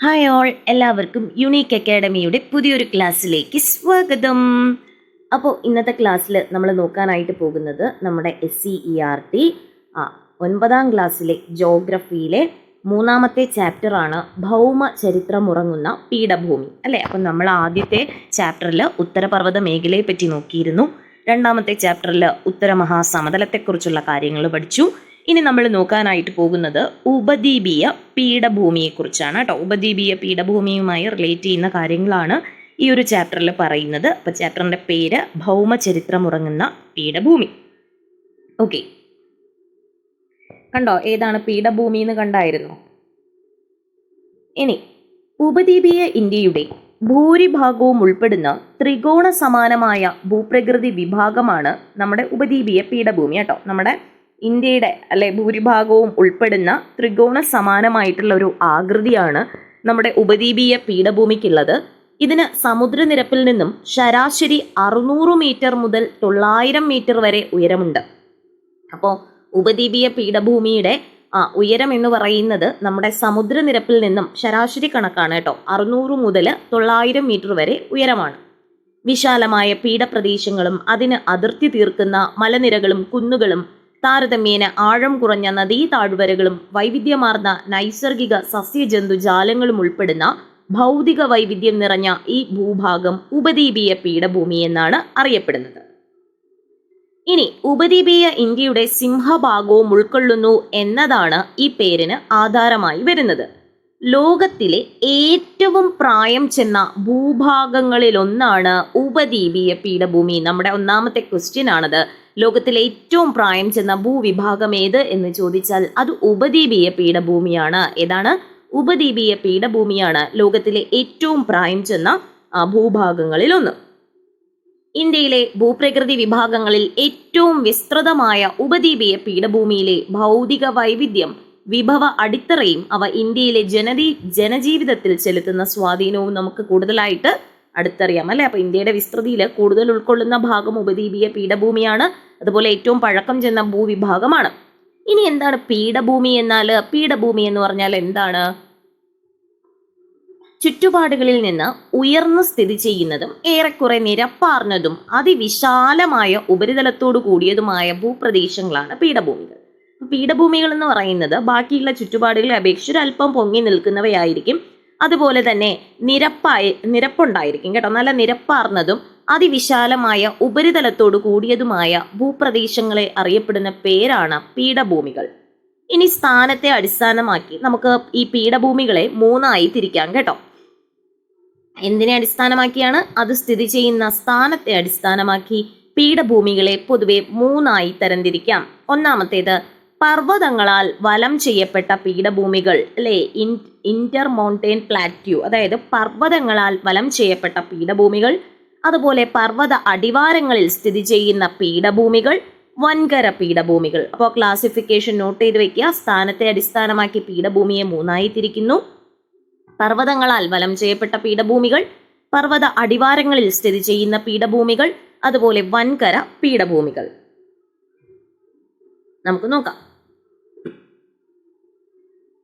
Hi all എല്ലാവർക്കും unique അക്കാഡമിയുടെ പുതിയൊരു ക്ലാസ്സിലേക്ക് സ്വാഗതം. അപ്പോൾ ഇന്നത്തെ ക്ലാസ്സിൽ നമ്മൾ നോക്കാനായിട്ട് പോകുന്നത് നമ്മുടെ S C E R T ഒൻപതാം ക്ലാസ്സിലെ ജോഗ്രഫിയിലെ മൂന്നാമത്തെ ചാപ്റ്ററാണ് ഭൗമ ചരിത്രമുറങ്ങുന്ന പീഠഭൂമി. അല്ലേ? അപ്പം നമ്മൾ ആദ്യത്തെ ചാപ്റ്ററിൽ ഉത്തരപർവത മേഖലയെ പറ്റി നോക്കിയിരുന്നു. രണ്ടാമത്തെ ചാപ്റ്ററിൽ ഉത്തരമഹാസമതലത്തെക്കുറിച്ചുള്ള കാര്യങ്ങൾ പഠിച്ചു. ഇനി നമ്മൾ നോക്കാനായിട്ട് പോകുന്നത് ഉപദ്വീപീയ പീഠഭൂമിയെക്കുറിച്ചാണ് കേട്ടോ. ഉപദ്വീപീയ പീഠഭൂമിയുമായി റിലേറ്റ് ചെയ്യുന്ന കാര്യങ്ങളാണ് ഈ ഒരു ചാപ്റ്ററിൽ പറയുന്നത്. അപ്പോൾ ചാപ്റ്ററിന്റെ പേര് ഭൗമചരിത്രമുറങ്ങുന്ന പീഠഭൂമി. ഓക്കെ കണ്ടോ? ഏതാണ് പീഠഭൂമി എന്ന് കണ്ടായിരുന്നു? ഇനി ഉപദ്വീപീയ ഇന്ത്യയുടെ ഭൂരിഭാഗവും ഉൾപ്പെടുന്ന ത്രികോണ സമാനമായ ഭൂപ്രകൃതി വിഭാഗമാണ് നമ്മുടെ ഉപദ്വീപീയ പീഠഭൂമി കേട്ടോ. നമ്മുടെ ഇന്ത്യയുടെ അല്ലെ ഭൂരിഭാഗവും ഉൾപ്പെടുന്ന ത്രികോണ സമാനമായിട്ടുള്ള ഒരു ആകൃതിയാണ് നമ്മുടെ ഉപദ്വീപീയ പീഠഭൂമിക്കുള്ളത്. ഇതിന് സമുദ്രനിരപ്പിൽ നിന്നും ശരാശരി അറുന്നൂറ് മീറ്റർ മുതൽ തൊള്ളായിരം മീറ്റർ വരെ ഉയരമുണ്ട്. അപ്പോൾ ഉപദ്വീപീയ പീഠഭൂമിയുടെ ആ ഉയരം എന്ന് പറയുന്നത് നമ്മുടെ സമുദ്രനിരപ്പിൽ നിന്നും ശരാശരി കണക്കാണ് കേട്ടോ. അറുന്നൂറ് മുതൽ തൊള്ളായിരം മീറ്റർ വരെ ഉയരമാണ്. വിശാലമായ പീഠപ്രദേശങ്ങളും അതിന് അതിർത്തി തീർക്കുന്ന മലനിരകളും കുന്നുകളും താരതമ്യേന ആഴം കുറഞ്ഞ നദീ താഴ്വരകളും വൈവിധ്യമാർന്ന നൈസർഗിക സസ്യജന്തുജാലങ്ങളും ഉൾപ്പെടുന്ന ഭൗതിക വൈവിധ്യം നിറഞ്ഞ ഈ ഭൂഭാഗം ഉപദ്വീപീയ പീഠഭൂമി എന്നാണ് അറിയപ്പെടുന്നത്. ഇനി ഉപദ്വീപീയ ഇന്ത്യയുടെ സിംഹഭാഗവും ഉൾക്കൊള്ളുന്നു എന്നതാണ് ഈ പേരിന് ആധാരമായി വരുന്നത്. ലോകത്തിലെ ഏറ്റവും പ്രായം ചെന്ന ഭൂഭാഗങ്ങളിലൊന്നാണ് ഉപദ്വീപീയ പീഠഭൂമി. നമ്മുടെ ഒന്നാമത്തെ ക്വസ്റ്റ്യൻ ആണത്. ലോകത്തിലെ ഏറ്റവും പ്രായം ചെന്ന ഭൂവിഭാഗം ഏത് എന്ന് ചോദിച്ചാൽ അത് ഉപദ്വീപീയ പീഠഭൂമിയാണ്. ഏതാണ്? ഉപദ്വീപീയ പീഠഭൂമിയാണ് ലോകത്തിലെ ഏറ്റവും പ്രായം ചെന്ന ഭൂഭാഗങ്ങളിൽ ഒന്ന്. ഇന്ത്യയിലെ ഭൂപ്രകൃതി വിഭാഗങ്ങളിൽ ഏറ്റവും വിസ്തൃതമായ ഉപദ്വീപീയ പീഠഭൂമിയിലെ ഭൗതിക വൈവിധ്യം വിഭവ അടിത്തറയും അവ ഇന്ത്യയിലെ ജനതീ ജനജീവിതത്തിൽ ചെലുത്തുന്ന സ്വാധീനവും നമുക്ക് കൂടുതലായിട്ട് അടുത്തറിയാം അല്ലെ? അപ്പൊ ഇന്ത്യയുടെ വിസ്തൃതിയിൽ കൂടുതൽ ഉൾക്കൊള്ളുന്ന ഭാഗം ഉപദ്വീപീയ പീഠഭൂമിയാണ്. അതുപോലെ ഏറ്റവും പഴക്കം ചെന്ന ഭൂവിഭാഗമാണ്. ഇനി എന്താണ് പീഠഭൂമി എന്നാൽ പീഠഭൂമി എന്ന് പറഞ്ഞാൽ എന്താണ്? ചുറ്റുപാടുകളിൽ നിന്ന് ഉയർന്നു സ്ഥിതി ചെയ്യുന്നതും ഏറെക്കുറെ നിരപ്പാർന്നതും അതിവിശാലമായ ഉപരിതലത്തോടു കൂടിയതുമായ ഭൂപ്രദേശങ്ങളാണ് പീഠഭൂമികൾ. പീഠഭൂമികൾ എന്ന് പറയുന്നത് ബാക്കിയുള്ള ചുറ്റുപാടുകളെ അപേക്ഷിച്ച് അല്പം പൊങ്ങി നിൽക്കുന്നവയായിരിക്കും അതുപോലെ തന്നെ നിരപ്പായി നിരപ്പുണ്ടായിരിക്കും കേട്ടോ. നല്ല നിരപ്പാർന്നതും അതിവിശാലമായ ഉപരിതലത്തോട് കൂടിയതുമായ ഭൂപ്രദേശങ്ങളെ അറിയപ്പെടുന്ന പേരാണ് പീഠഭൂമികൾ. ഇനി സ്ഥാനത്തെ അടിസ്ഥാനമാക്കി നമുക്ക് ഈ പീഠഭൂമികളെ മൂന്നായി തിരിക്കാം കേട്ടോ. എന്തിനെ അടിസ്ഥാനമാക്കിയാണ്? അത് സ്ഥിതി ചെയ്യുന്ന സ്ഥാനത്തെ അടിസ്ഥാനമാക്കി പീഠഭൂമികളെ പൊതുവെ മൂന്നായി തരംതിരിക്കാം. ഒന്നാമത്തേത് പർവതങ്ങളാൽ വലം ചെയ്യപ്പെട്ട പീഠഭൂമികൾ അല്ലെ? ഇൻ ഇന്റർ മൗണ്ടെയിൻ പ്ലാറ്റ്യൂ അതായത് പർവതങ്ങളാൽ വലം ചെയ്യപ്പെട്ട പീഠഭൂമികൾ അതുപോലെ പർവത അടിവാരങ്ങളിൽ സ്ഥിതി ചെയ്യുന്ന പീഠഭൂമികൾ വൻകര പീഠഭൂമികൾ. അപ്പോൾ ക്ലാസിഫിക്കേഷൻ നോട്ട് ചെയ്ത് വെക്കുക. സ്ഥാനത്തെ അടിസ്ഥാനമാക്കി പീഠഭൂമിയെ മൂന്നായി തിരിക്കുന്നു പർവതങ്ങളാൽ വലം ചെയ്യപ്പെട്ട പീഠഭൂമികൾ പർവത അടിവാരങ്ങളിൽ സ്ഥിതി ചെയ്യുന്ന പീഠഭൂമികൾ അതുപോലെ വൻകര പീഠഭൂമികൾ. നമുക്ക് നോക്കാം.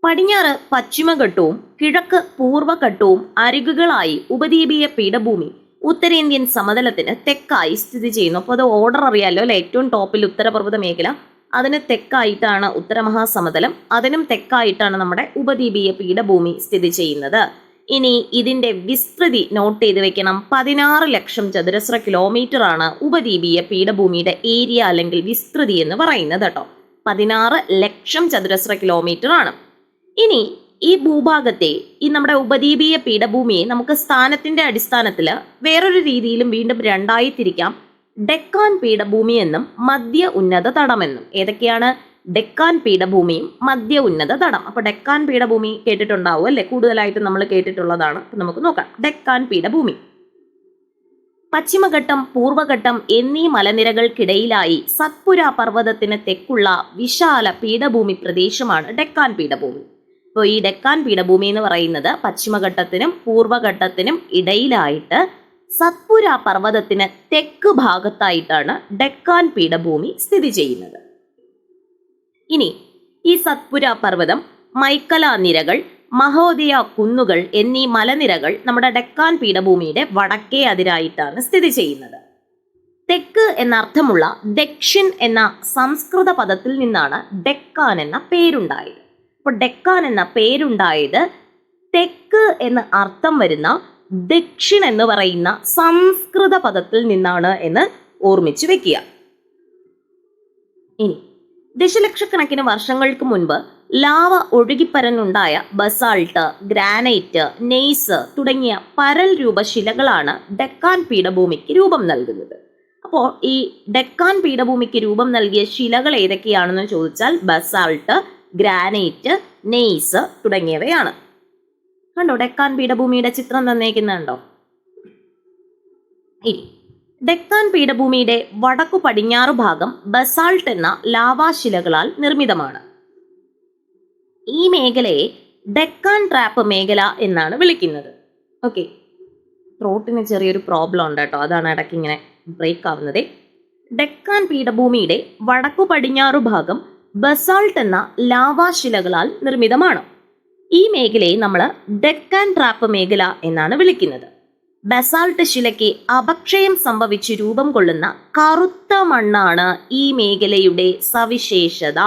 പടിഞ്ഞാറ് പശ്ചിമഘട്ടവും കിഴക്ക് പൂർവഘട്ടവും അരികുകളായി ഉപദ്വീപീയ പീഠഭൂമി. ഉത്തരേന്ത്യൻ സമതലത്തിന് തെക്കായി സ്ഥിതി ചെയ്യുന്നു. അപ്പോൾ അത് ഓർഡർ അറിയാലോ അല്ലെ? ഏറ്റവും ടോപ്പിൽ ഉത്തരപർവത മേഖല. അതിന് തെക്കായിട്ടാണ് ഉത്തരമഹാസമതലം. അതിനും തെക്കായിട്ടാണ് നമ്മുടെ ഉപദ്വീപീയ പീഠഭൂമി സ്ഥിതി ചെയ്യുന്നത്. ഇനി ഇതിന്റെ വിസ്തൃതി നോട്ട് ചെയ്ത് വെക്കണം. പതിനാറ് ലക്ഷം ചതുരശ്ര കിലോമീറ്റർ ആണ് ഉപദ്വീപീയ പീഠഭൂമിയുടെ ഏരിയ അല്ലെങ്കിൽ വിസ്തൃതി എന്ന് പറയുന്നത് കേട്ടോ. പതിനാറ് ലക്ഷം ചതുരശ്ര കിലോമീറ്റർ ആണ്. ഇനി ഈ ഭൂഭാഗത്തെ ഈ നമ്മുടെ ഉപദ്വീപീയ പീഠഭൂമിയെ നമുക്ക് സ്ഥാനത്തിന്റെ അടിസ്ഥാനത്തിൽ വേറൊരു രീതിയിലും വീണ്ടും രണ്ടായി തിരിക്കാം ഡെക്കാൻ പീഠഭൂമി എന്നും മധ്യ ഉന്നത തടമെന്നും ഏതൊക്കെയാണ്? ഡെക്കാൻ പീഠഭൂമിയും മധ്യ ഉന്നത തടം. അപ്പൊ ഡെക്കാൻ പീഠഭൂമി കേട്ടിട്ടുണ്ടാവും അല്ലെ? കൂടുതലായിട്ട് നമ്മൾ കേട്ടിട്ടുള്ളതാണ്. നമുക്ക് നോക്കാം. ഡെക്കാൻ പീഠഭൂമി. പശ്ചിമഘട്ടം പൂർവഘട്ടം എന്നീ മലനിരകൾക്കിടയിലായി സത്പുര പർവതത്തിന് തെക്കുള്ള വിശാല പീഠഭൂമി പ്രദേശമാണ് ഡെക്കാൻ പീഠഭൂമി. ഇപ്പോൾ ഈ ഡെക്കാൻ പീഠഭൂമി എന്ന് പറയുന്നത് പശ്ചിമഘട്ടത്തിനും പൂർവഘട്ടത്തിനും ഇടയിലായിട്ട് സത്പുര പർവതത്തിന് തെക്ക് ഭാഗത്തായിട്ടാണ് ഡെക്കാൻ പീഠഭൂമി സ്ഥിതി ചെയ്യുന്നത്. ഇനി ഈ സത്പുര പർവതം മൈക്കല നിരകൾ മഹോദയ കുന്നുകൾ എന്നീ മലനിരകൾ നമ്മുടെ ഡെക്കാൻ പീഠഭൂമിയുടെ വടക്കേ അതിരായിട്ടാണ് സ്ഥിതി ചെയ്യുന്നത്. തെക്ക് എന്നർത്ഥമുള്ള ദക്ഷിൺ എന്ന സംസ്കൃത പദത്തിൽ നിന്നാണ് ഡെക്കാൻ എന്ന പേരുണ്ടായത്. അപ്പോൾ ഡെക്കാൻ എന്ന പേരുണ്ടായത് തെക്ക് എന്ന് അർത്ഥം വരുന്ന ദക്ഷിൺ എന്ന് പറയുന്ന സംസ്കൃത പദത്തിൽ നിന്നാണ് എന്ന് ഓർമ്മിച്ചു വെക്കുക. ഇനി ദശലക്ഷക്കണക്കിന് വർഷങ്ങൾക്ക് മുൻപ് ലാവ ഒഴുകിപ്പരന്നുണ്ടായ ബസാൾട്ട് ഗ്രാനൈറ്റ് നെയ്സ് തുടങ്ങിയ പരൽ രൂപശിലകളാണ് ഡെക്കാൻ പീഠഭൂമിക്ക് രൂപം നൽകുന്നത്. അപ്പോൾ ഈ ഡെക്കാൻ പീഠഭൂമിക്ക് രൂപം നൽകിയ ശിലകൾ ഏതൊക്കെയാണെന്ന് ചോദിച്ചാൽ ബസാൾട്ട് ഗ്രാനൈറ്റ് നെയ്സ് തുടങ്ങിയവയാണ്. കണ്ടോ ഡെക്കാൻ പീഠഭൂമിയുടെ ചിത്രം തന്നേക്കുന്നുണ്ടോ ഇനി ഡെക്കാൻ പീഠഭൂമിയുടെ വടക്കു പടിഞ്ഞാറ് ഭാഗം ബസാൾട്ട് എന്ന ലാവാശിലകളാൽ നിർമ്മിതമാണ്. ഈ മേഖലയെ ഡെക്കാൻ ട്രാപ്പ് മേഖല എന്നാണ് വിളിക്കുന്നത്. ഓക്കെ. ത്രോട്ടിന് ചെറിയൊരു പ്രോബ്ലം ഉണ്ട് കേട്ടോ അതാണ് ഇടയ്ക്ക് ഇങ്ങനെ ബ്രേക്ക് ആവുന്നത്. ഡെക്കാൻ പീഠഭൂമിയുടെ വടക്കു പടിഞ്ഞാറു ഭാഗം ബസാൾട്ട് എന്ന ലാവാശിലകളാൽ നിർമ്മിതമാണ്. ഈ മേഖലയെ നമ്മൾ ഡെക്കാൻ ട്രാപ്പ് മേഖല എന്നാണ് വിളിക്കുന്നത്. ബസാൾട്ട് ശിലയ്ക്ക് അപക്ഷയം സംഭവിച്ച് രൂപം കൊള്ളുന്ന കറുത്ത മണ്ണാണ് ഈ മേഖലയുടെ സവിശേഷത.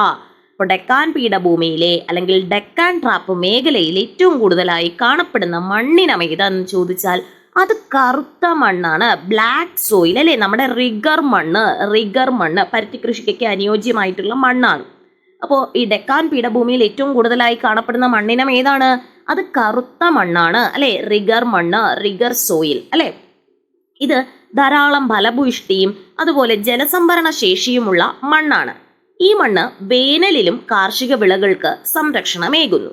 അപ്പോൾ ഡെക്കാൻ പീഠഭൂമിയിലെ അല്ലെങ്കിൽ ഡെക്കാൻ ട്രാപ്പ് മേഖലയിൽ ഏറ്റവും കൂടുതലായി കാണപ്പെടുന്ന മണ്ണിനം ഏതാന്ന് ചോദിച്ചാൽ അത് കറുത്ത മണ്ണാണ്. ബ്ലാക്ക് സോയിൽ അല്ലേ? നമ്മുടെ റിഗർ മണ്ണ് റിഗർ മണ്ണ് പരുത്തി കൃഷിക്കൊക്കെ അനുയോജ്യമായിട്ടുള്ള മണ്ണാണ്. അപ്പോൾ ഈ ഡെക്കാൻ പീഠഭൂമിയിൽ ഏറ്റവും കൂടുതലായി കാണപ്പെടുന്ന മണ്ണിനം ഏതാണ്? അത് കറുത്ത മണ്ണാണ് അല്ലെ? റിഗർ മണ്ണ് റിഗർ സോയിൽ അല്ലെ? ഇത് ധാരാളം ഫലഭൂയിഷ്ടിയും അതുപോലെ ജലസംഭരണ ശേഷിയുമുള്ള മണ്ണാണ്. ഈ മണ്ണ് വേനലിലും കാർഷിക വിളകൾക്ക് സംരക്ഷണമേകുന്നു.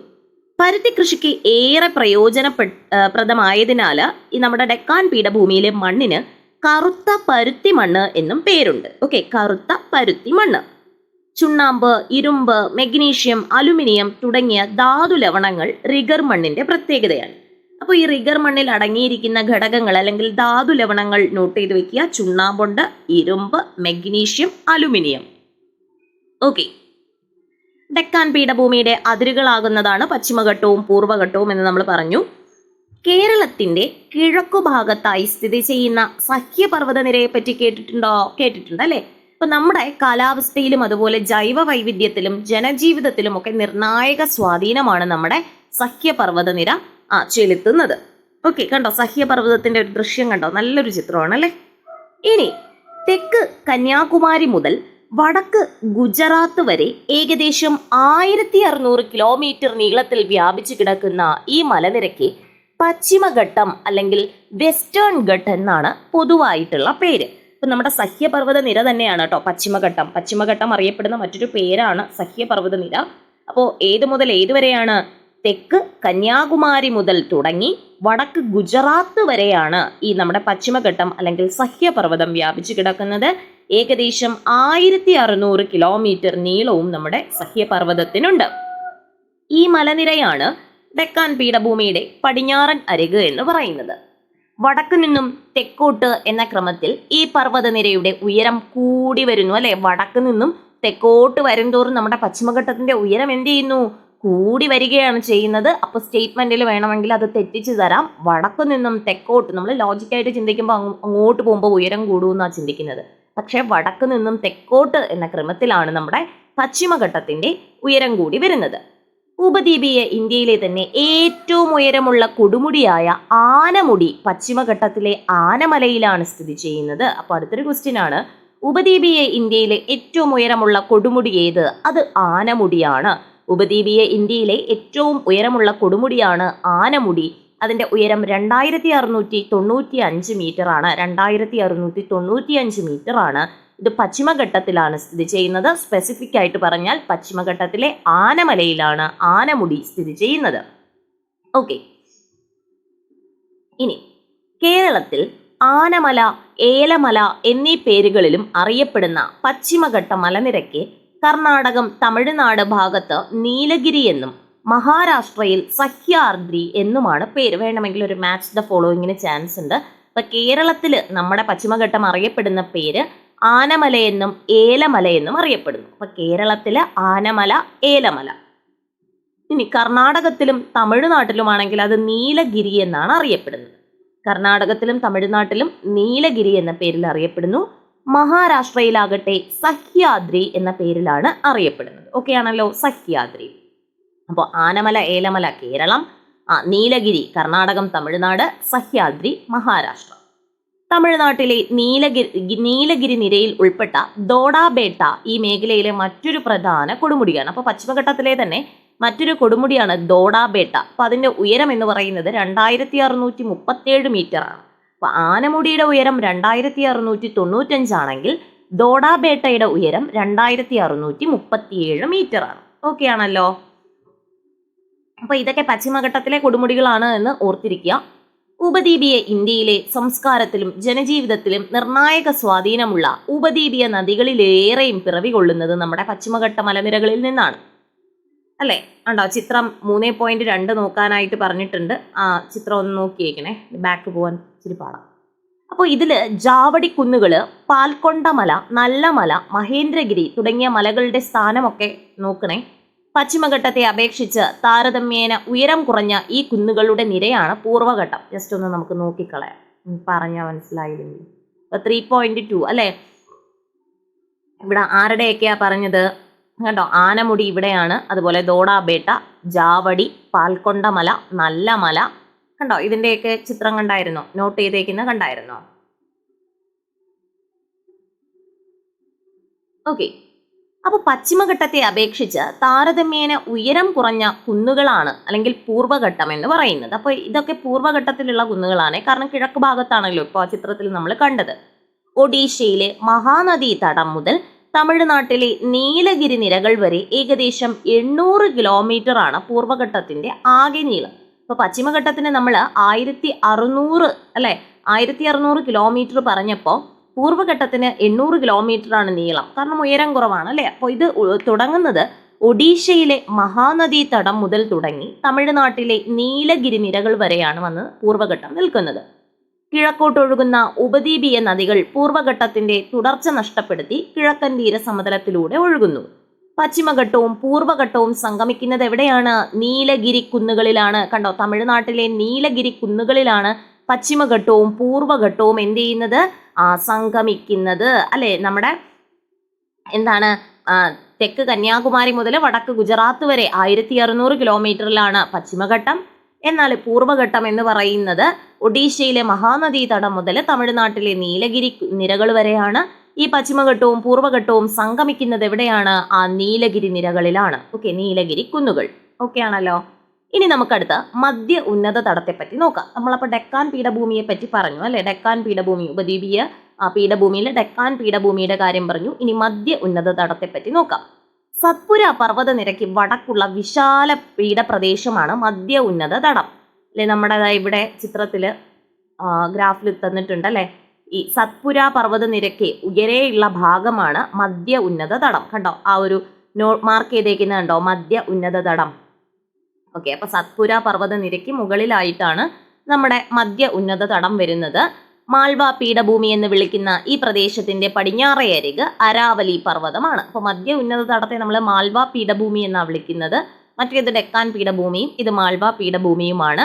പരുത്തി കൃഷിക്ക് ഏറെ പ്രയോജനപ്രദമായതിനാൽ ഈ നമ്മുടെ ഡെക്കാൻ പീഠഭൂമിയിലെ മണ്ണിന് കറുത്ത പരുത്തി മണ്ണ് എന്നും പേരുണ്ട്. ഓക്കെ കറുത്ത പരുത്തി മണ്ണ്. ചുണ്ണാമ്പ് ഇരുമ്പ് മെഗ്നീഷ്യം അലുമിനിയം തുടങ്ങിയ ധാതു ലവണങ്ങൾ റിഗർ മണ്ണിന്റെ പ്രത്യേകതയാണ്. അപ്പോൾ ഈ റിഗർ മണ്ണിൽ അടങ്ങിയിരിക്കുന്ന ഘടകങ്ങൾ അല്ലെങ്കിൽ ധാതു ലവണങ്ങൾ നോട്ട് ചെയ്ത് വെക്കുക. ചുണ്ണാമ്പുണ്ട് ഇരുമ്പ് മെഗ്നീഷ്യം അലുമിനിയം. ഓക്കെ ഡെക്കാൻ പീഠഭൂമിയുടെ അതിരുകളാകുന്നതാണ് പശ്ചിമഘട്ടവും പൂർവഘട്ടവും എന്ന് നമ്മൾ പറഞ്ഞു. കേരളത്തിന്റെ കിഴക്കു ഭാഗത്തായി സ്ഥിതി ചെയ്യുന്ന സഹ്യപർവത നിരയെ പറ്റി കേട്ടിട്ടുണ്ടോ? കേട്ടിട്ടുണ്ട് അല്ലേ? ഇപ്പൊ നമ്മുടെ കാലാവസ്ഥയിലും അതുപോലെ ജൈവ വൈവിധ്യത്തിലും ജനജീവിതത്തിലും ഒക്കെ നിർണായക സ്വാധീനമാണ് നമ്മുടെ സഹ്യപർവത നിര ആ ചെലുത്തുന്നത്. ഓക്കെ കണ്ടോ? സഹ്യപർവതത്തിന്റെ ഒരു ദൃശ്യം കണ്ടോ? നല്ലൊരു ചിത്രമാണ് അല്ലെ? ഇനി തെക്ക് കന്യാകുമാരി മുതൽ വടക്ക് ഗുജറാത്ത് വരെ ഏകദേശം ആയിരത്തി അറുന്നൂറ് കിലോമീറ്റർ നീളത്തിൽ വ്യാപിച്ചു കിടക്കുന്ന ഈ മലനിരക്ക് പശ്ചിമഘട്ടം അല്ലെങ്കിൽ വെസ്റ്റേൺ ഘട്ട് എന്നാണ് പൊതുവായിട്ടുള്ള പേര്. ഇപ്പം നമ്മുടെ സഹ്യപർവത നിര തന്നെയാണ് കേട്ടോ പശ്ചിമഘട്ടം. പശ്ചിമഘട്ടം അറിയപ്പെടുന്ന മറ്റൊരു പേരാണ് സഹ്യപർവത നിര. അപ്പോൾ ഏത് മുതൽ ഏത് വരെയാണ്? തെക്ക് കന്യാകുമാരി മുതൽ തുടങ്ങി വടക്ക് ഗുജറാത്ത് വരെയാണ് ഈ നമ്മുടെ പശ്ചിമഘട്ടം അല്ലെങ്കിൽ സഹ്യപർവതം വ്യാപിച്ചു കിടക്കുന്നത്. ഏകദേശം ആയിരത്തി അറുന്നൂറ് കിലോമീറ്റർ നീളവും നമ്മുടെ സഹ്യപർവതത്തിനുണ്ട്. ഈ മലനിരയാണ് ഡെക്കാൻ പീഠഭൂമിയുടെ പടിഞ്ഞാറൻ അരിക് എന്ന് പറയുന്നത്. വടക്കു നിന്നും തെക്കോട്ട് എന്ന ക്രമത്തിൽ ഈ പർവതനിരയുടെ ഉയരം കൂടി വരുന്നു അല്ലെ? വടക്ക് നിന്നും തെക്കോട്ട് വരുംതോറും നമ്മുടെ പശ്ചിമഘട്ടത്തിന്റെ ഉയരം എന്ത് ചെയ്യുന്നു? കൂടി വരികയാണ് ചെയ്യുന്നത്. അപ്പൊ സ്റ്റേറ്റ്മെന്റിൽ വേണമെങ്കിൽ അത് തെറ്റിച്ചു തരാം. വടക്കു നിന്നും തെക്കോട്ട് നമ്മൾ ലോജിക്കായിട്ട് ചിന്തിക്കുമ്പോൾ അങ്ങോട്ട് പോകുമ്പോൾ ഉയരം കൂടുമെന്നാണ് ചിന്തിക്കുന്നത്. പക്ഷേ വടക്ക് നിന്നും തെക്കോട്ട് എന്ന ക്രമത്തിലാണ് നമ്മുടെ പശ്ചിമഘട്ടത്തിന്റെ ഉയരം കൂടി വരുന്നത്. ഉപദ്വീപീയ ഇന്ത്യയിലെ തന്നെ ഏറ്റവും ഉയരമുള്ള കൊടുമുടിയായ ആനമുടി പശ്ചിമഘട്ടത്തിലെ ആനമലയിലാണ് സ്ഥിതി ചെയ്യുന്നത്. അപ്പോൾ അടുത്തൊരു ക്വസ്റ്റ്യൻ ആണ്. ഉപദ്വീപീയ ഇന്ത്യയിലെ ഏറ്റവും ഉയരമുള്ള കൊടുമുടി ഏത്? അത് ആനമുടിയാണ്. ഉപദ്വീപീയ ഇന്ത്യയിലെ ഏറ്റവും ഉയരമുള്ള കൊടുമുടിയാണ് ആനമുടി. അതിന്റെ ഉയരം രണ്ടായിരത്തി അറുന്നൂറ്റി തൊണ്ണൂറ്റി അഞ്ച് മീറ്റർ ആണ്. രണ്ടായിരത്തി അറുന്നൂറ്റി തൊണ്ണൂറ്റി അഞ്ച് മീറ്റർ ആണ്. ഇത് പശ്ചിമഘട്ടത്തിലാണ് സ്ഥിതി ചെയ്യുന്നത്. സ്പെസിഫിക് ആയിട്ട് പറഞ്ഞാൽ പശ്ചിമഘട്ടത്തിലെ ആനമലയിലാണ് ആനമുടി സ്ഥിതി ചെയ്യുന്നത്. ഓക്കെ ഇനി കേരളത്തിൽ ആനമല ഏലമല എന്നീ പേരുകളിലും അറിയപ്പെടുന്ന പശ്ചിമഘട്ട മലനിരക്ക് കർണാടകം തമിഴ്നാട് ഭാഗത്ത് നീലഗിരി എന്നും മഹാരാഷ്ട്രയിൽ സഹ്യാർദ്രി എന്നുമാണ് പേര്. വേണമെങ്കിൽ ഒരു മാച്ച് ദ ഫോളോയിങ്ങിന് ചാൻസ് ഉണ്ട്. ഇപ്പൊ കേരളത്തിൽ നമ്മുടെ പശ്ചിമഘട്ടം അറിയപ്പെടുന്ന പേര് ആനമല ഏലമലയെന്നും അറിയപ്പെടുന്നു. അപ്പൊ കേരളത്തിൽ ആനമല ഏലമല. ഇനി കർണാടകത്തിലും തമിഴ്നാട്ടിലുമാണെങ്കിൽ അത് നീലഗിരി എന്നാണ് അറിയപ്പെടുന്നത്. കർണാടകത്തിലും തമിഴ്നാട്ടിലും നീലഗിരി എന്ന പേരിൽ അറിയപ്പെടുന്നു. മഹാരാഷ്ട്രയിലാകട്ടെ സഹ്യാദ്രി എന്ന പേരിലാണ് അറിയപ്പെടുന്നത്. ഓക്കെ ആണല്ലോ സഹ്യാദ്രി. അപ്പോൾ ആനമല ഏലമല കേരളം നീലഗിരി കർണാടകം തമിഴ്നാട് സഹ്യാദ്രി മഹാരാഷ്ട്ര. തമിഴ്നാട്ടിലെ നീലഗിരി നീലഗിരി നിരയിൽ ഉൾപ്പെട്ട ദോഡാബേട്ട ഈ മേഖലയിലെ മറ്റൊരു പ്രധാന കൊടുമുടിയാണ്. അപ്പോൾ പശ്ചിമഘട്ടത്തിലെ തന്നെ മറ്റൊരു കൊടുമുടിയാണ് ദോഡാബേട്ട. അപ്പോൾ അതിന്റെ ഉയരം എന്ന് പറയുന്നത് രണ്ടായിരത്തി അറുന്നൂറ്റി മുപ്പത്തേഴ് മീറ്ററാണ് അപ്പോൾ ആനമുടിയുടെ ഉയരം രണ്ടായിരത്തി അറുന്നൂറ്റി തൊണ്ണൂറ്റഞ്ചാണെങ്കിൽ ദോഡാബേട്ടയുടെ ഉയരം രണ്ടായിരത്തി അറുന്നൂറ്റി മുപ്പത്തിയേഴ് മീറ്ററാണ് ഓക്കെ ആണല്ലോ? അപ്പോൾ ഇതൊക്കെ പശ്ചിമഘട്ടത്തിലെ കൊടുമുടികളാണ് എന്ന് ഓർത്തിരിക്കുക. ഉപദ്വീപീയ ഇന്ത്യയിലെ സംസ്കാരത്തിലും ജനജീവിതത്തിലും നിർണായക സ്വാധീനമുള്ള ഉപദ്വീപീയ നദികളിലേറെയും പിറവികൊള്ളുന്നത് നമ്മുടെ പശ്ചിമഘട്ട മലനിരകളിൽ നിന്നാണ്. അല്ലേ? ഉണ്ടോ ചിത്രം മൂന്ന് പോയിന്റ് രണ്ട് നോക്കാനായിട്ട് പറഞ്ഞിട്ടുണ്ട്. ആ ചിത്രം ഒന്ന് നോക്കിയേക്കണേ. ബാക്ക് പോകാൻ ഇച്ചിരി പാടാം. അപ്പോൾ ഇതിൽ ജാവടിക്കുന്നുകൾ പാൽക്കൊണ്ട മല പാൽക്കൊണ്ടമല നല്ലമല മഹേന്ദ്രഗിരി തുടങ്ങിയ മലകളുടെ സ്ഥാനമൊക്കെ നോക്കണേ. പശ്ചിമഘട്ടത്തെ അപേക്ഷിച്ച് താരതമ്യേന ഉയരം കുറഞ്ഞ ഈ കുന്നുകളുടെ നിരയാണ് പൂർവഘട്ടം. ജസ്റ്റ് ഒന്ന് നമുക്ക് നോക്കിക്കളയാം. പറഞ്ഞാൽ മനസ്സിലായില്ലെങ്കിൽ ത്രീ പോയിന്റ് ടു അല്ലേ? ഇവിടെ ആരുടെയൊക്കെയാ പറഞ്ഞത്? കേട്ടോ ആനമുടി ഇവിടെയാണ്. അതുപോലെ ദോടാബേട്ട ജാവടി പാൽക്കൊണ്ടമല നല്ല മല കണ്ടോ? ഇതിന്റെയൊക്കെ ചിത്രം കണ്ടായിരുന്നോ? നോട്ട് ചെയ്തേക്കുന്ന കണ്ടായിരുന്നോ? ഓക്കെ അപ്പോൾ പശ്ചിമഘട്ടത്തെ അപേക്ഷിച്ച് താരതമ്യേന ഉയരം കുറഞ്ഞ കുന്നുകളാണ് അല്ലെങ്കിൽ പൂർവഘട്ടം എന്ന് പറയുന്നത്. അപ്പോൾ ഇതൊക്കെ പൂർവഘട്ടത്തിലുള്ള കുന്നുകളാണ്. കാരണം കിഴക്ക് ഭാഗത്താണല്ലോ ഇപ്പോൾ ആ ചിത്രത്തിൽ നമ്മൾ കണ്ടത്. ഒഡീഷയിലെ മഹാനദി തടം മുതൽ തമിഴ്നാട്ടിലെ നീലഗിരി നിരകൾ വരെ ഏകദേശം എണ്ണൂറ് കിലോമീറ്റർ ആണ് പൂർവഘട്ടത്തിന്റെ ആകെ നീളം. ഇപ്പോൾ പശ്ചിമഘട്ടത്തിന് നമ്മൾ ആയിരത്തി അറുന്നൂറ് അല്ലെ ആയിരത്തി അറുന്നൂറ് കിലോമീറ്റർ പറഞ്ഞപ്പോൾ പൂർവഘട്ടത്തിന് എണ്ണൂറ് കിലോമീറ്റർ ആണ് നീളം. കാരണം ഉയരം കുറവാണ് അല്ലേ? അപ്പോൾ ഇത് തുടങ്ങുന്നത് ഒഡീഷയിലെ മഹാനദി തടം മുതൽ തുടങ്ങി തമിഴ്നാട്ടിലെ നീലഗിരി നിരകൾ വരെയാണ് വന്ന് പൂർവഘട്ടം നിൽക്കുന്നത്. കിഴക്കോട്ടൊഴുകുന്ന ഉപദ്വീപീയ നദികൾ പൂർവഘട്ടത്തിന്റെ തുടർച്ച നഷ്ടപ്പെടുത്തി കിഴക്കൻ തീരസമതലത്തിലൂടെ ഒഴുകുന്നു. പശ്ചിമഘട്ടവും പൂർവഘട്ടവും സംഗമിക്കുന്നത് എവിടെയാണ്? നീലഗിരി കുന്നുകളിലാണ്. കണ്ടോ? തമിഴ്നാട്ടിലെ നീലഗിരി കുന്നുകളിലാണ് പശ്ചിമഘട്ടവും പൂർവഘട്ടവും എന്ത് ചെയ്യുന്നത്? സംഗമിക്കുന്നത്. അല്ലെ? നമ്മുടെ എന്താണ്? തെക്ക് കന്യാകുമാരി മുതൽ വടക്ക് ഗുജറാത്ത് വരെ ആയിരത്തി അറുന്നൂറ് കിലോമീറ്ററിലാണ് പശ്ചിമഘട്ടം. എന്നാൽ പൂർവഘട്ടം എന്ന് പറയുന്നത് ഒഡീഷയിലെ മഹാനദി തടം മുതൽ തമിഴ്നാട്ടിലെ നീലഗിരി നിരകൾ വരെയാണ്. ഈ പശ്ചിമഘട്ടവും പൂർവഘട്ടവും സംഗമിക്കുന്നത് എവിടെയാണ്? ആ നീലഗിരി നിരകളിലാണ്. ഓക്കെ നീലഗിരി കുന്നുകൾ. ഓക്കെ ആണല്ലോ. ഇനി നമുക്കടുത്ത് മധ്യ ഉന്നത തടത്തെ പറ്റി നോക്കാം. നമ്മളപ്പോൾ ഡെക്കാൻ പീഠഭൂമിയെ പറ്റി പറഞ്ഞു അല്ലെ? ഡെക്കാൻ പീഠഭൂമി ഉപദ്വീപീയ ആ ഡെക്കാൻ പീഠഭൂമിയുടെ കാര്യം പറഞ്ഞു. ഇനി മധ്യ ഉന്നത തടത്തെ പറ്റി നോക്കാം. സത്പുര പർവത നിരക്ക് വടക്കുള്ള വിശാല പീഠപ്രദേശമാണ് മധ്യ ഉന്നത തടം. അല്ലെ? നമ്മുടെ ഇവിടെ ചിത്രത്തിൽ ഗ്രാഫിൽ തന്നിട്ടുണ്ട് അല്ലെ? ഈ സത്പുര പർവത നിരക്ക് ഉയരെയുള്ള ഭാഗമാണ് മധ്യ ഉന്നത തടം. കണ്ടോ? ആ ഒരു നോ മാർക്ക് ചെയ്തേക്കുന്നത് കണ്ടോ? മധ്യ ഉന്നത തടം. ഓക്കെ അപ്പോൾ സത്പുര പർവത നിരക്ക് മുകളിലായിട്ടാണ് നമ്മുടെ മധ്യ ഉന്നത തടം വരുന്നത്. മാൾവ പീഠഭൂമി എന്ന് വിളിക്കുന്ന ഈ പ്രദേശത്തിന്റെ പടിഞ്ഞാറേ അരിക് അരാവലി പർവതമാണ്. അപ്പോൾ മധ്യ ഉന്നത തടത്തെ നമ്മൾ മാൾവ പീഠഭൂമി എന്നാണ് വിളിക്കുന്നത്. മറ്റേത് ഡെക്കാൻ പീഠഭൂമിയും ഇത് മാൾവ പീഠഭൂമിയുമാണ്.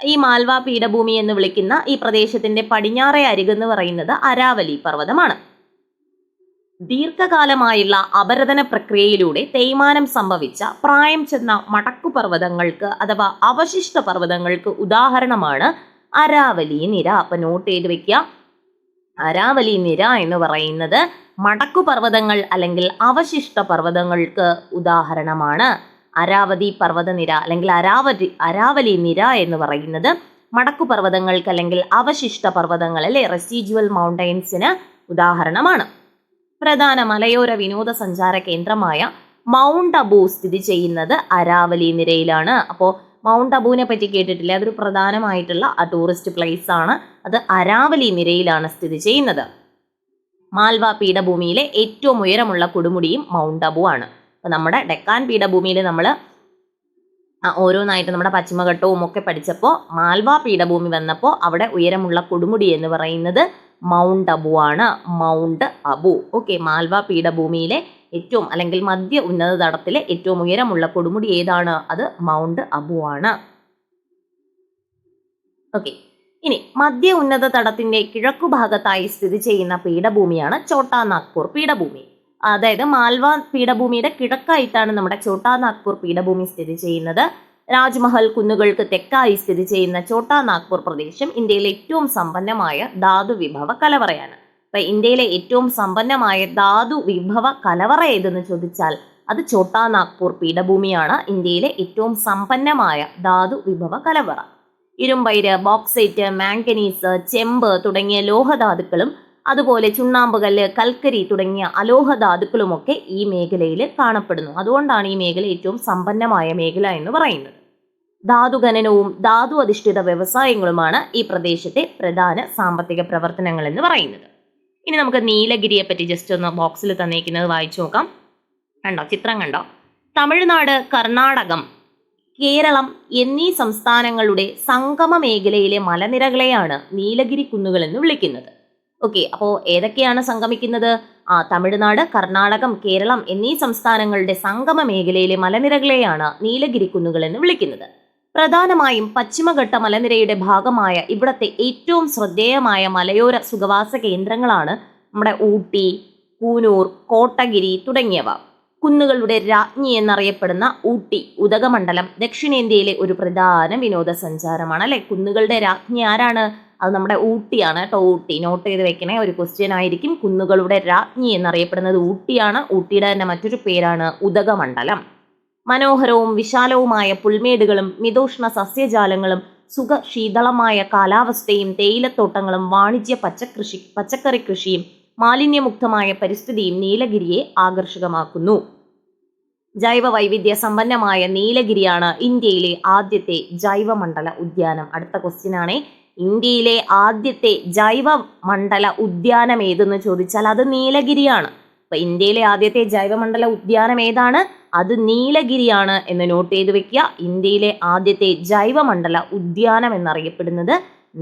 ഈ മാൽവ പീഠഭൂമി എന്ന് വിളിക്കുന്ന ഈ പ്രദേശത്തിന്റെ പടിഞ്ഞാറേ അരികെന്ന് പറയുന്നത് അരാവലി പർവതമാണ്. ദീർഘകാലമായുള്ള അപരതന പ്രക്രിയയിലൂടെ തേയ്മാനം സംഭവിച്ച പ്രായം ചെന്ന മടക്കുപർവതങ്ങൾക്ക് അഥവാ അവശിഷ്ട പർവതങ്ങൾക്ക് ഉദാഹരണമാണ് അരാവലി നിര. അപ്പൊ നോട്ട് ചെയ്ത് വെക്കുക. അരാവലി നിര എന്ന് പറയുന്നത് മടക്കുപർവതങ്ങൾ അല്ലെങ്കിൽ അവശിഷ്ട പർവതങ്ങൾക്ക് ഉദാഹരണമാണ്. അരാവതി പർവതനിര അല്ലെങ്കിൽ അരാവതി അരാവലി നിര എന്ന് പറയുന്നത് മടക്കുപർവതങ്ങൾക്ക് അല്ലെങ്കിൽ അവശിഷ്ട പർവതങ്ങൾ അല്ലെ? റെസിജ്വൽ മൗണ്ടൈൻസിന് ഉദാഹരണമാണ്. പ്രധാന മലയോര വിനോദസഞ്ചാര കേന്ദ്രമായ മൗണ്ട് അബു സ്ഥിതി ചെയ്യുന്നത് അരാവലി നിരയിലാണ്. അപ്പോൾ മൗണ്ട് അബുവിനെ പറ്റി കേട്ടിട്ടില്ല? അതൊരു പ്രധാനമായിട്ടുള്ള ആ ടൂറിസ്റ്റ് പ്ലേസ് ആണ്. അത് അരാവലി നിരയിലാണ് സ്ഥിതി ചെയ്യുന്നത്. മാൽവ പീഠഭൂമിയിലെ ഏറ്റവും ഉയരമുള്ള കൊടുമുടിയും മൗണ്ട് അബു ആണ്. അപ്പോൾ നമ്മുടെ ഡെക്കാൻ പീഠഭൂമിയിൽ നമ്മൾ ഓരോന്നായിട്ട് നമ്മുടെ പശ്ചിമഘട്ടവും ഒക്കെ പഠിച്ചപ്പോൾ മാൽവ പീഠഭൂമി വന്നപ്പോൾ അവിടെ ഉയരമുള്ള കൊടുമുടി എന്ന് പറയുന്നത് മൗണ്ട് അബു ആണ്. മൗണ്ട് അബു. ഓക്കെ മാൽവ പീഠഭൂമിയിലെ ഏറ്റവും അല്ലെങ്കിൽ മധ്യ ഉന്നത തടത്തിലെ ഏറ്റവും ഉയരമുള്ള കൊടുമുടി ഏതാണ്? അത് മൗണ്ട് അബു ആണ്. ഓക്കെ ഇനി മധ്യ ഉന്നത തടത്തിന്റെ കിഴക്കു ഭാഗത്തായി സ്ഥിതി ചെയ്യുന്ന പീഠഭൂമിയാണ് ചോട്ടാ നാഗ്പൂർ പീഠഭൂമി. അതായത് മാൽവ പീഠഭൂമിയുടെ കിഴക്കായിട്ടാണ് നമ്മുടെ ചോട്ടാ നാഗ്പൂർ പീഠഭൂമി സ്ഥിതി ചെയ്യുന്നത്. രാജ്മഹൽ കുന്നുകൾക്ക് തെക്കായി സ്ഥിതി ചെയ്യുന്ന ചോട്ടാ നാഗ്പൂർ പ്രദേശം ഇന്ത്യയിലെ ഏറ്റവും സമ്പന്നമായ ധാതു വിഭവ കലവറയാണ്. അപ്പൊ ഇന്ത്യയിലെ ഏറ്റവും സമ്പന്നമായ ധാതു വിഭവ കലവറ ഏതെന്ന് ചോദിച്ചാൽ അത് ചോട്ടാ നാഗ്പൂർ പീഠഭൂമിയാണ്. ഇന്ത്യയിലെ ഏറ്റവും സമ്പന്നമായ ധാതു വിഭവ കലവറ. ഇരുമ്പൈര് ബോക്സൈറ്റ് മാംഗനീസ് ചെമ്പ് തുടങ്ങിയ ലോഹധാതുക്കളും അതുപോലെ ചുണ്ണാമ്പുകല്ല് കൽക്കരി തുടങ്ങിയ അലോഹധാതുക്കളുമൊക്കെ ഈ മേഖലയിൽ കാണപ്പെടുന്നു. അതുകൊണ്ടാണ് ഈ മേഖല ഏറ്റവും സമ്പന്നമായ മേഖല എന്ന് പറയുന്നത്. ധാതുഖനനവും ധാതു അധിഷ്ഠിത വ്യവസായങ്ങളുമാണ് ഈ പ്രദേശത്തെ പ്രധാന സാമ്പത്തിക പ്രവർത്തനങ്ങൾ എന്ന് പറയുന്നത്. ഇനി നമുക്ക് നീലഗിരിയെ പറ്റി ജസ്റ്റ് ഒന്ന് ബോക്സിൽ തന്നേക്കുന്നത് വായിച്ചു നോക്കാം. കണ്ടോ? ചിത്രം കണ്ടോ? തമിഴ്നാട് കർണാടകം കേരളം എന്നീ സംസ്ഥാനങ്ങളുടെ സംഗമ മേഖലയിലെ മലനിരകളെയാണ് നീലഗിരി കുന്നുകൾ എന്ന് വിളിക്കുന്നത്. ഓക്കെ അപ്പോൾ ഏതൊക്കെയാണ് സംഗമിക്കുന്നത്? ആ തമിഴ്നാട് കർണാടകം കേരളം എന്നീ സംസ്ഥാനങ്ങളുടെ സംഗമ മേഖലയിലെ മലനിരകളെയാണ് നീലഗിരി കുന്നുകൾ എന്ന് വിളിക്കുന്നത്. പ്രധാനമായും പശ്ചിമഘട്ട മലനിരയുടെ ഭാഗമായ ഇവിടത്തെ ഏറ്റവും ശ്രദ്ധേയമായ മലയോര സുഖവാസ കേന്ദ്രങ്ങളാണ് നമ്മുടെ ഊട്ടി കൂനൂർ കോട്ടഗിരി തുടങ്ങിയവ. കുന്നുകളുടെ രാജ്ഞി എന്നറിയപ്പെടുന്ന ഊട്ടി ഉദകമണ്ഡലം ദക്ഷിണേന്ത്യയിലെ ഒരു പ്രധാന വിനോദസഞ്ചാരമാണ് അല്ലെ? കുന്നുകളുടെ രാജ്ഞി ആരാണ്? അത് നമ്മുടെ ഊട്ടിയാണ് കേട്ടോ. ഊട്ടി. നോട്ട് ചെയ്ത് വെക്കണേ. ഒരു ക്വസ്റ്റ്യൻ ആയിരിക്കും. കുന്നുകളുടെ രാജ്ഞി എന്നറിയപ്പെടുന്നത് ഊട്ടിയാണ്. ഊട്ടിയുടെ തന്നെ മറ്റൊരു പേരാണ് ഉദകമണ്ഡലം. മനോഹരവും വിശാലവുമായ പുൽമേടുകളും മിതോഷ്ണ സസ്യജാലങ്ങളും സുഖ ശീതളമായ കാലാവസ്ഥയും തേയിലത്തോട്ടങ്ങളും വാണിജ്യ പച്ചക്കൃഷി പച്ചക്കറി കൃഷിയും മാലിന്യമുക്തമായ പരിസ്ഥിതിയും നീലഗിരിയെ ആകർഷകമാക്കുന്നു. ജൈവ വൈവിധ്യ സമ്പന്നമായ നീലഗിരിയാണ് ഇന്ത്യയിലെ ആദ്യത്തെ ജൈവമണ്ഡല ഉദ്യാനം. അടുത്ത ക്വസ്റ്റ്യൻ ആണ് ഇന്ത്യയിലെ ആദ്യത്തെ ജൈവ മണ്ഡല ഉദ്യാനം ഏതെന്ന് ചോദിച്ചാൽ അത് നീലഗിരിയാണ്. അപ്പൊ ഇന്ത്യയിലെ ആദ്യത്തെ ജൈവമണ്ഡല ഉദ്യാനം ഏതാണ്? അത് നീലഗിരിയാണ് എന്ന് നോട്ട് ചെയ്ത് വെക്കുക. ഇന്ത്യയിലെ ആദ്യത്തെ ജൈവമണ്ഡല ഉദ്യാനം എന്നറിയപ്പെടുന്നത്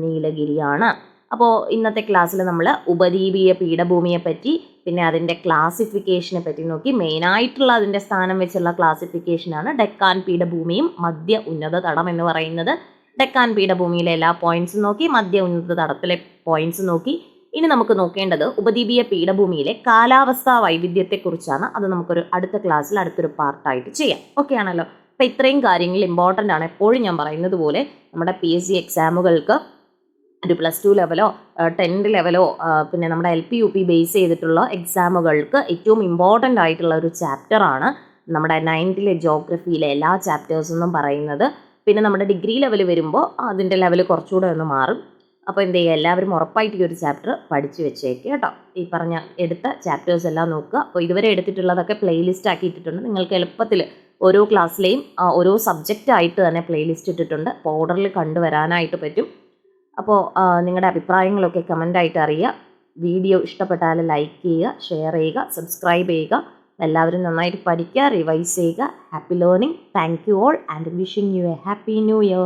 നീലഗിരിയാണ്. അപ്പോൾ ഇന്നത്തെ ക്ലാസ്സിൽ നമ്മൾ ഉപദ്വീപീയ പീഠഭൂമിയെ പറ്റി പിന്നെ അതിന്റെ ക്ലാസിഫിക്കേഷനെ പറ്റി നോക്കി. മെയിനായിട്ടുള്ള അതിന്റെ സ്ഥാനം വെച്ചുള്ള ക്ലാസിഫിക്കേഷനാണ് ഡെക്കാൻ പീഠഭൂമിയും മധ്യ ഉന്നത തടം എന്ന് പറയുന്നത്. ഡെക്കാൻ പീഠഭൂമിയിലെ എല്ലാ പോയിന്റ്സും നോക്കി മധ്യ ഉന്നത തടത്തിലെ പോയിന്റ്സ് നോക്കി. ഇനി നമുക്ക് നോക്കേണ്ടത് ഉപദ്വീപീയ പീഠഭൂമിയിലെ കാലാവസ്ഥാ വൈവിധ്യത്തെക്കുറിച്ചാണ്. അത് നമുക്കൊരു അടുത്ത ക്ലാസ്സിൽ അടുത്തൊരു പാർട്ടായിട്ട് ചെയ്യാം. ഓക്കെ ആണല്ലോ? അപ്പം ഇത്രയും കാര്യങ്ങൾ ഇമ്പോർട്ടന്റ് ആണ് എപ്പോഴും ഞാൻ പറയുന്നത് പോലെ നമ്മുടെ പി എസ് സി എക്സാമുകൾക്ക് ഒരു പ്ലസ് ടു ലെവലോ ടെൻത്ത് ലെവലോ പിന്നെ നമ്മുടെ L P U P base ചെയ്തിട്ടുള്ള എക്സാമുകൾക്ക് ഏറ്റവും ഇമ്പോർട്ടന്റ് ആയിട്ടുള്ള ഒരു ചാപ്റ്ററാണ് നമ്മുടെ നയൻത്തിലെ ജോഗ്രഫിയിലെ എല്ലാ ചാപ്റ്റേഴ്സ് എന്നും പറയുന്നത്. പിന്നെ നമ്മുടെ ഡിഗ്രി ലെവൽ വരുമ്പോൾ അതിന്റെ ലെവൽ കുറച്ചുകൂടെ ഒന്ന് മാറും. അപ്പോൾ എന്ത് ചെയ്യുക? എല്ലാവരും ഉറപ്പായിട്ട് ഈ ഒരു ചാപ്റ്റർ പഠിച്ചു വെച്ചേക്ക് കേട്ടോ. ഈ പറഞ്ഞ എടുത്ത ചാപ്റ്റേഴ്സ് എല്ലാം നോക്കുക. അപ്പോൾ ഇതുവരെ എടുത്തിട്ടുള്ളതൊക്കെ പ്ലേലിസ്റ്റ് ആക്കി നിങ്ങൾക്ക് എളുപ്പത്തിൽ ഓരോ ക്ലാസ്സിലെയും ഓരോ സബ്ജക്റ്റ് ആയിട്ട് തന്നെ പ്ലേലിസ്റ്റ് ഇട്ടിട്ടുണ്ട്. അപ്പോൾ ഓർഡറിൽ കണ്ടുവരാനായിട്ട് പറ്റും. അപ്പോൾ നിങ്ങളുടെ അഭിപ്രായങ്ങളൊക്കെ കമന്റായിട്ട് അറിയുക. വീഡിയോ ഇഷ്ടപ്പെട്ടാൽ ലൈക്ക് ചെയ്യുക ഷെയർ ചെയ്യുക സബ്സ്ക്രൈബ് ചെയ്യുക. എല്ലാവരും നന്നായിട്ട് പഠിക്കുക റിവൈസ് ചെയ്യുക. Happy learning thank you all and wishing you a happy new year